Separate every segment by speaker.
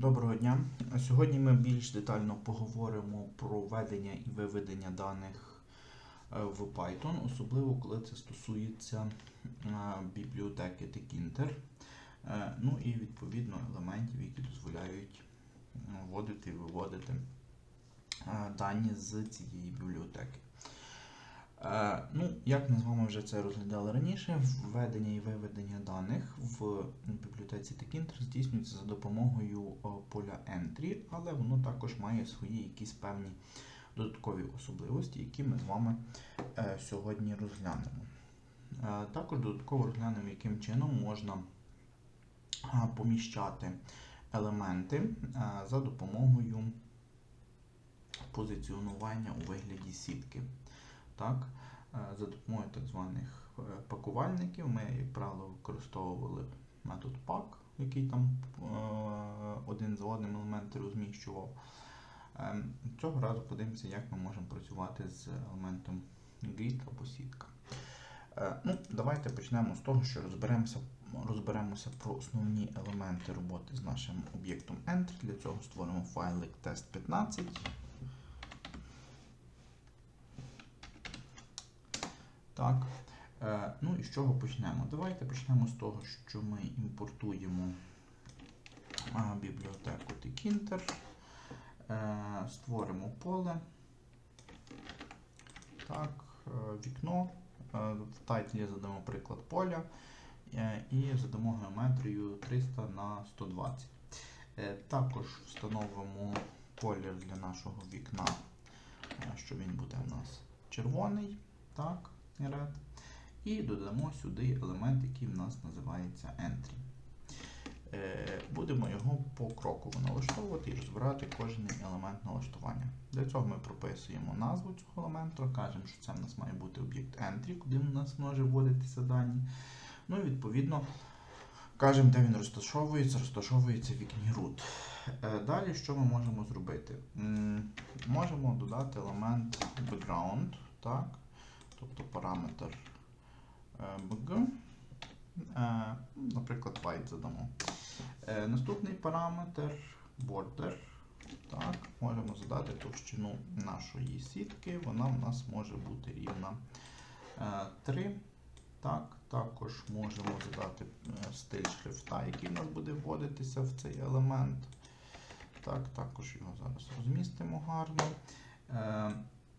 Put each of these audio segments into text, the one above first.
Speaker 1: Доброго дня. Сьогодні ми більш детально поговоримо про введення і виведення даних е, в Python, особливо коли це стосується е, бібліотеки Tkinter, е, ну і відповідно елементів, які дозволяють вводити і виводити дані з цієї бібліотеки. Е, Ну, як ми з вами вже це розглядали раніше, введення і виведення даних в бібліотеці Tkinter здійснюється за допомогою е, поля Entry, але воно також має свої якісь певні додаткові особливості, які ми з вами е, сьогодні розглянемо. Також додатково розглянемо, яким чином можна поміщати елементи за допомогою позиціонування у вигляді сітки. Так, за допомогою так званих е, пакувальників ми, як правило, використовували метод pack, який там е, один за одним елементи розміщував. Е, Цього разу подивимося, як ми можемо працювати з елементом grid або сітка. Е, Ну, давайте почнемо з того, що розберемося, розберемося про основні елементи роботи з нашим об'єктом Entry. Для цього створимо файлик test15. Так. Е, ну і з чого почнемо? Давайте почнемо з того, що ми імпортуємо бібліотеку Tkinter, е, створимо поле, так, е, вікно, е, в тайтлі задамо приклад поля е, і задамо геометрію 300 на 120. Е, також встановимо колір для нашого вікна, е, що він буде у нас червоний. Так, red. І додамо сюди елемент, який в нас називається entry. Е, Будемо його покроково налаштовувати і розбирати кожен елемент налаштування. Для цього ми прописуємо назву цього елементу, кажемо, що це в нас має бути об'єкт entry, куди в нас може вводитися дані. Ну і відповідно кажемо, де він розташовується, розташовується вікні root. Е, Далі що ми можемо зробити? Можемо додати елемент background, так? Тобто параметр е, bg, е, наприклад, white задамо. Е, Наступний параметр border. Так, можемо задати товщину нашої сітки, вона в нас може бути рівна е, 3. Так, також можемо задати е, стиль шрифта, який в нас буде вводитися в цей елемент. Так, також його зараз розмістимо гарно.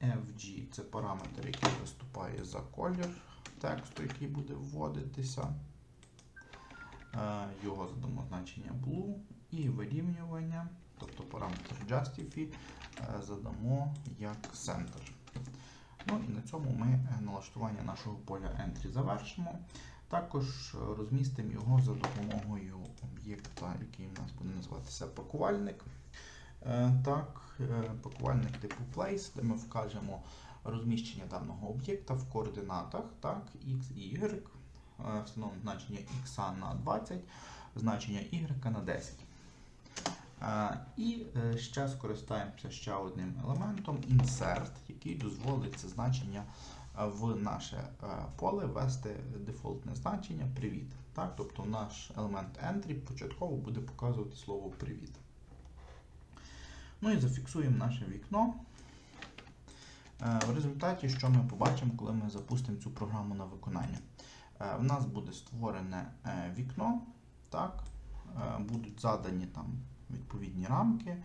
Speaker 1: FG це параметр, який виступає за колір тексту, який буде вводитися. Е, Його задамо значення blue і вирівнювання, тобто параметр justify е, задамо як center. Ну і на цьому ми налаштування нашого поля entry завершимо. Також розмістимо його за допомогою об'єкта, який у нас буде називатися пакувальник. Е, Так, е, пакувальник типу place, де ми вкажемо розміщення даного об'єкта в координатах, так, x і y, е, встановимо значення x на 20, значення y на 10. Е, І ще скористаємося ще одним елементом insert, який дозволить це значення в наше поле ввести дефолтне значення привіт. Так? Тобто наш елемент entry початково буде показувати слово привіт. Ну і зафіксуємо наше вікно. Е, В результаті, що ми побачимо, коли ми запустимо цю програму на виконання? Е, В нас буде створене е, вікно, так, будуть задані там відповідні рамки,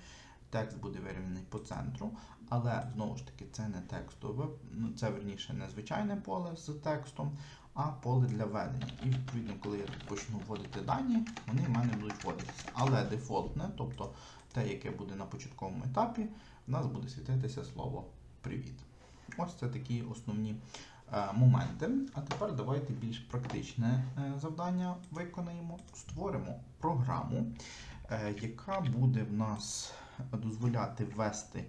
Speaker 1: текст буде вирівняний по центру, але знову ж таки це не текстове, ну, це верніше не звичайне поле з текстом, а поле для введення. І відповідно, коли я почну вводити дані, вони в мене будуть вводитися. Але дефолтне, тобто те, яке буде на початковому етапі, в нас буде світитися слово привіт. Ось це такі основні е, моменти. А тепер давайте більш практичне е, завдання виконаємо. Створимо програму, е, яка буде в нас дозволяти ввести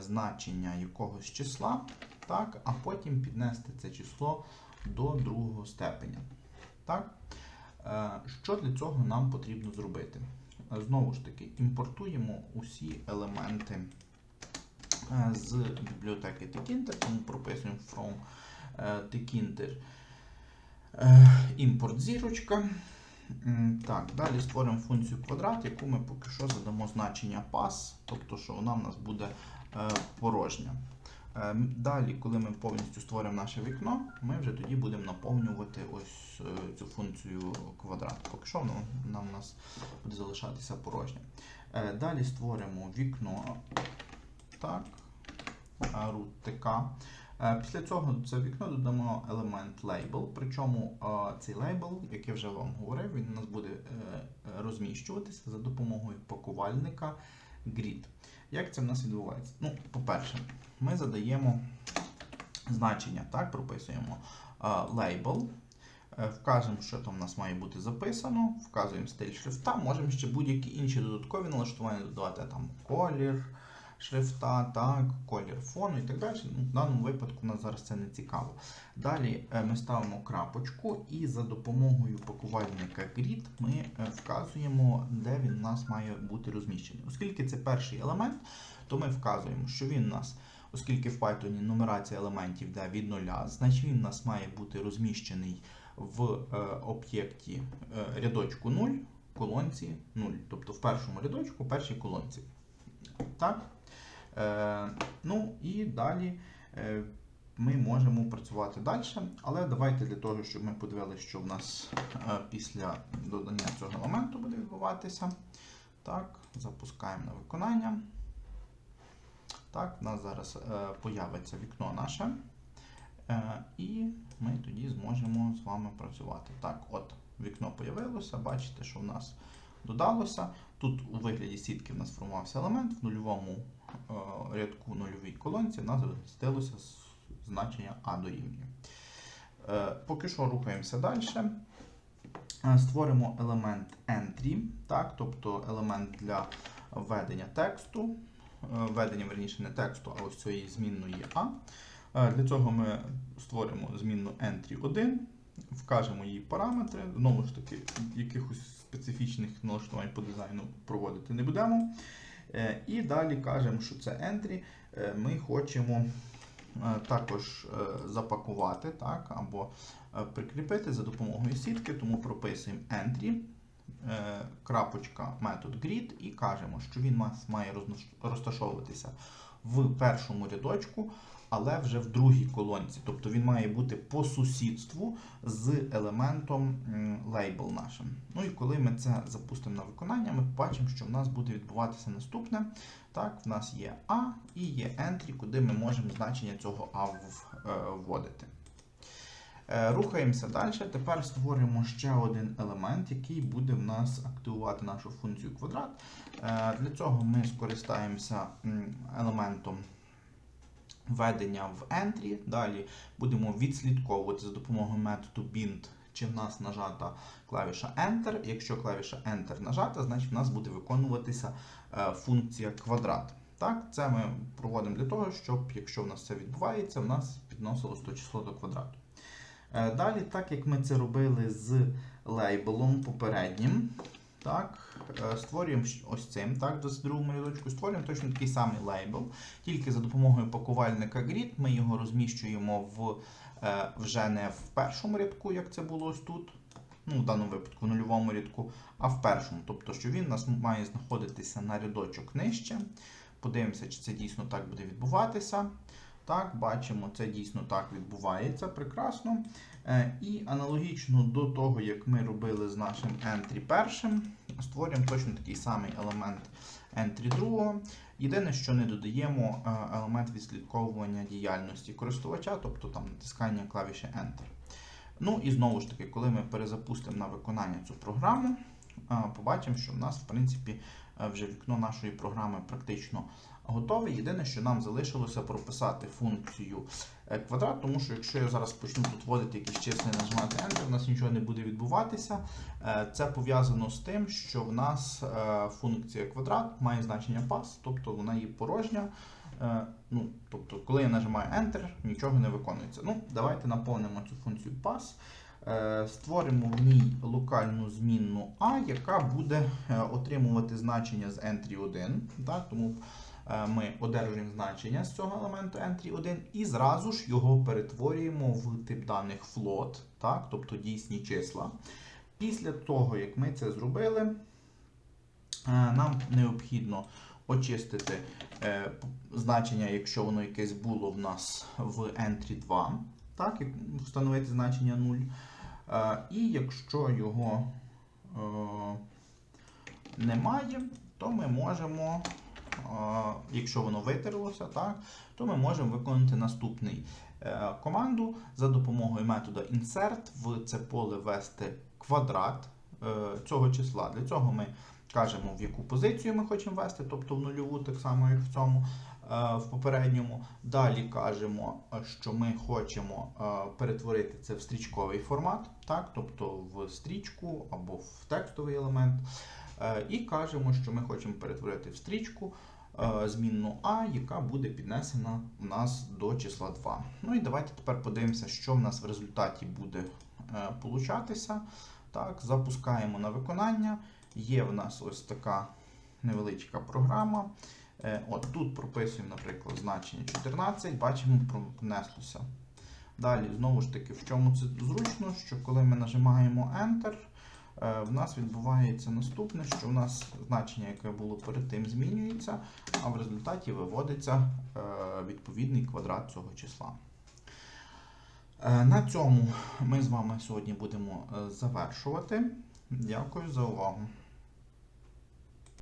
Speaker 1: значення якогось числа, так, а потім піднести це число до другого степеня. Так? Що для цього нам потрібно зробити? Е, Знову ж таки, імпортуємо усі елементи е, з бібліотеки Tkinter, тому прописуємо from е, Tkinter е, імпорт зірочка. Так, далі створимо функцію квадрат, яку ми поки що задамо значення pass, тобто що вона в нас буде е, порожня. Е, м, Далі, коли ми повністю створимо наше вікно, ми вже тоді будемо наповнювати ось е, цю функцію квадрат. Поки що воно нам у нас буде залишатися порожнє. Е, Далі створимо вікно. Так, е, root tk. Е, Після цього до цього вікна додамо елемент label, причому цей лейбл, як я вже вам говорив, він у нас буде розміщуватися за допомогою пакувальника grid. Як це в нас відбувається? Ну, по-перше, ми задаємо значення, так, прописуємо лейбл, е, вказуємо, що там у нас має бути записано, вказуємо стиль шрифта, можемо ще будь-які інші додаткові налаштування додавати, там колір шрифта, так, колір фону і так далі. Ну, в даному випадку нас зараз це не цікаво. Далі е, ми ставимо крапочку і за допомогою пакувальника grid ми е, вказуємо, де він у нас має бути розміщений. Оскільки це перший елемент, то ми вказуємо, що він у нас, оскільки в Python нумерація елементів йде від нуля, значить він у нас має бути розміщений в е, об'єкті рядочку 0, колонці 0. Тобто в першому рядочку, першій колонці. Так? Е, ну і далі е, ми можемо працювати далі. Але давайте для того, щоб ми подивилися, що в нас е, після додання цього елементу буде відбуватися. Так, запускаємо на виконання. Так, у нас зараз появиться вікно наше. І ми тоді зможемо з вами працювати. Так, от вікно появилося, бачите, що в нас додалося. Тут у вигляді сітки в нас формувався елемент, в нульовому рядку нульовій колонці в нас розмістилося значення А дорівнює. Е, поки що рухаємося далі. Е, Створимо елемент entry, так, тобто елемент для введення тексту, е, введення верніше не тексту, а ось цієї змінної А. Е, Для цього ми створимо змінну entry1, вкажемо її параметри. Знову ж таки, якихось специфічних налаштувань по дизайну проводити не будемо. Е, І далі кажемо, що це entry. Е, Ми хочемо е, також запакувати так, або прикріпити за допомогою сітки, тому прописуємо entry. Крапочка метод grid і кажемо, що він має розташовуватися в першому рядочку, але вже в другій колонці. Тобто він має бути по сусідству з елементом label нашим. Ну і коли ми це запустимо на виконання, ми побачимо, що в нас буде відбуватися наступне. Так, в нас є A і є entry, куди ми можемо значення цього в- е, вводити. Е, Рухаємося далі. Тепер створимо ще один елемент, який буде в нас активувати нашу функцію квадрат. Е, Для цього ми скористаємося елементом введення в entry. Далі будемо відслідковувати за допомогою методу bind, чи в нас нажата клавіша Enter. Якщо клавіша Enter нажата, значить в нас буде виконуватися е, функція квадрат. Так, це ми проводимо для того, щоб, якщо в нас це відбувається, в нас підносилось то число до квадрату. Е, Далі, так як ми це робили з лейблом попереднім, так, е, створюємо ось цим, так, до другому рядочку, створюємо точно такий самий лейбл, тільки за допомогою пакувальника grid ми його розміщуємо в, е, вже не в першому рядку, як це було ось тут, ну, в даному випадку в нульовому рядку, а в першому. Тобто, що він у нас має знаходитися на рядочок нижче. Подивимося, чи це дійсно так буде відбуватися. Так, бачимо, це дійсно так відбувається прекрасно. Е, І аналогічно до того, як ми робили з нашим entry першим, створюємо точно такий самий елемент entry другого. Єдине, що не додаємо е, елемент відслідковування діяльності користувача, тобто там натискання клавіші Enter. Ну і знову ж таки, коли ми перезапустимо на виконання цю програму, е, побачимо, що в нас, в принципі, вже вікно нашої програми практично готове. Єдине, що нам залишилося прописати функцію е, квадрат, тому що якщо я зараз почну тут вводити якісь числа і нажимати Enter, у нас нічого не буде відбуватися. Е, Це пов'язано з тим, що в нас е, функція квадрат має значення pass, тобто вона є порожня. Ну, тобто, коли я нажимаю Enter, нічого не виконується. Ну, давайте наповнимо цю функцію pass. Створимо в ній локальну змінну A, яка буде отримувати значення з entry 1. Так? Тому ми одержуємо значення з цього елементу entry 1 і зразу ж його перетворюємо в тип даних float, так? тобто дійсні числа. Після того, як ми це зробили, е, нам необхідно очистити е, значення, якщо воно якесь було в нас в entry 2, так, встановити значення 0. Е, І якщо його е, немає, то ми можемо, е, якщо воно витерлося, так, то ми можемо виконати наступний е, команду за допомогою методу insert в це поле ввести квадрат е, цього числа. Для цього ми кажемо, в яку позицію ми хочемо ввести, тобто в нульову, так само, як в цьому е, в попередньому. Далі кажемо, що ми хочемо перетворити це в стрічковий формат, так, тобто в стрічку або в текстовий елемент. І кажемо, що ми хочемо перетворити в стрічку змінну А, яка буде піднесена у нас до числа 2. Ну і давайте тепер подивимося, що в нас в результаті буде е, получатися. Так, запускаємо на виконання. Є в нас ось така невеличка програма. Е, От тут прописуємо, наприклад, значення 14, бачимо, пронеслося. Далі, знову ж таки, в чому це зручно, що коли ми нажимаємо Enter, е, в нас відбувається наступне, що в нас значення, яке було перед тим, змінюється, а в результаті виводиться е, відповідний квадрат цього числа. Е, На цьому ми з вами сьогодні будемо е, завершувати. Дякую за увагу.